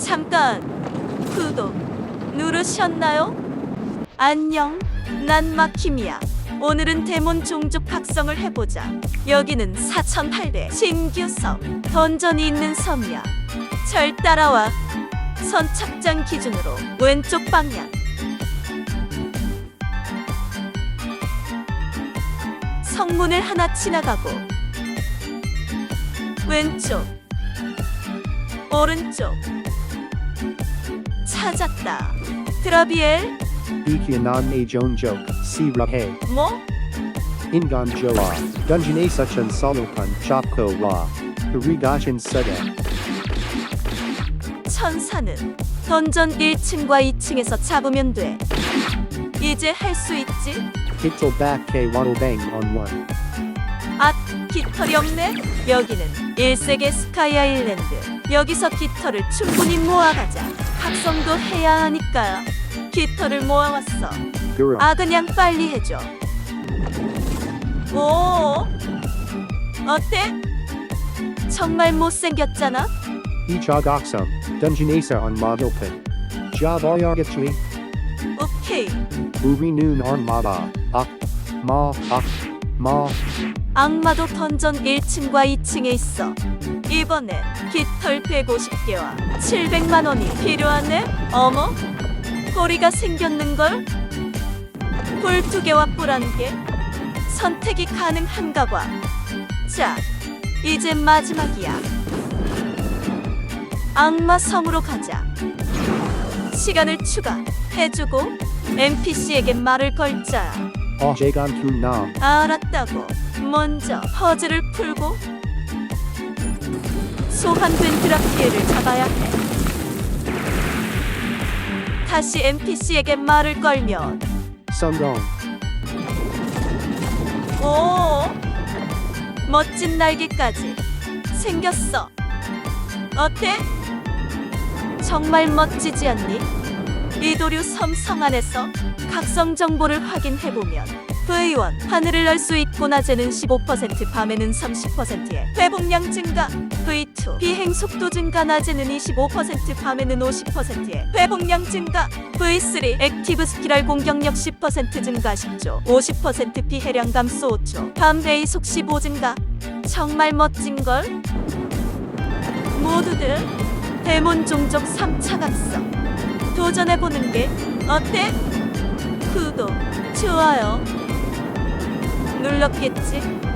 잠깐 구독 누르셨나요? 안녕 난 마킴이야. 오늘은 데몬 종족 각성을 해보자. 여기는 4008대 신규 섬 던전이 있는 섬이야. 절 따라와. 선 착장 기준으로 왼쪽 방향. 성문을 하나 지나가고 왼쪽 오른쪽 찾았다 드라비엘 Ikianan a jonjok, si rahe, 뭐? joa, dungeon a suchan salokan chopko ra, Harigashin sede, 천사는 던전 1층과 2층에서 잡으면 돼 이제 할 수 있지? hitzel back k waddle bang on one. 아, 깃털이 없네? 여기는 1세계 스카이 아일랜드. 여기서 깃털을 충분히 모아가자. 각성도 해야 하니까. 깃털을 모아왔어. 아, 그냥 빨리 해줘. 오, 어때? 정말 못생겼잖아? dungeon asa on modilpin. Job aryagatchui, 오케이. maba, ak, ma, ak, ma, 악 마도 던전 1층과 2층에 있어. 이번엔 깃털 150개와 700만 원이 필요하네? 어머? 꼬리가 생겼는걸? 뿔두 개와 뿔한 개? 선택이 가능한가 봐. 자, 이제 마지막이야. 악마 성으로 가자. 시간을 추가해주고 NPC에게 말을 걸자. Jagan kun nam, 알았다고. 먼저 퍼즐을 풀고 소환된 드라키에를 잡아야 해. 다시 NPC에게 말을 걸면 sungong, 오 멋진 날개까지 생겼어. 어때? 정말 멋지지 않니? 이도류 섬 성안에서 각성 정보를 확인해 보면 V1 하늘을 날 수 있고 낮에는 15% 밤에는 30%의 회복량 증가 V2 비행 속도 증가 낮에는 25% 밤에는 50%의 회복량 증가 V3 액티브 스키랄 공격력 10% 증가 10조 50% 피해량 감소 5초 밤 데이 속15 증가 정말 멋진걸? 모두들 데몬 종족 3차 각성 도전해보는 게 어때? 구독, 좋아요 눌렀겠지?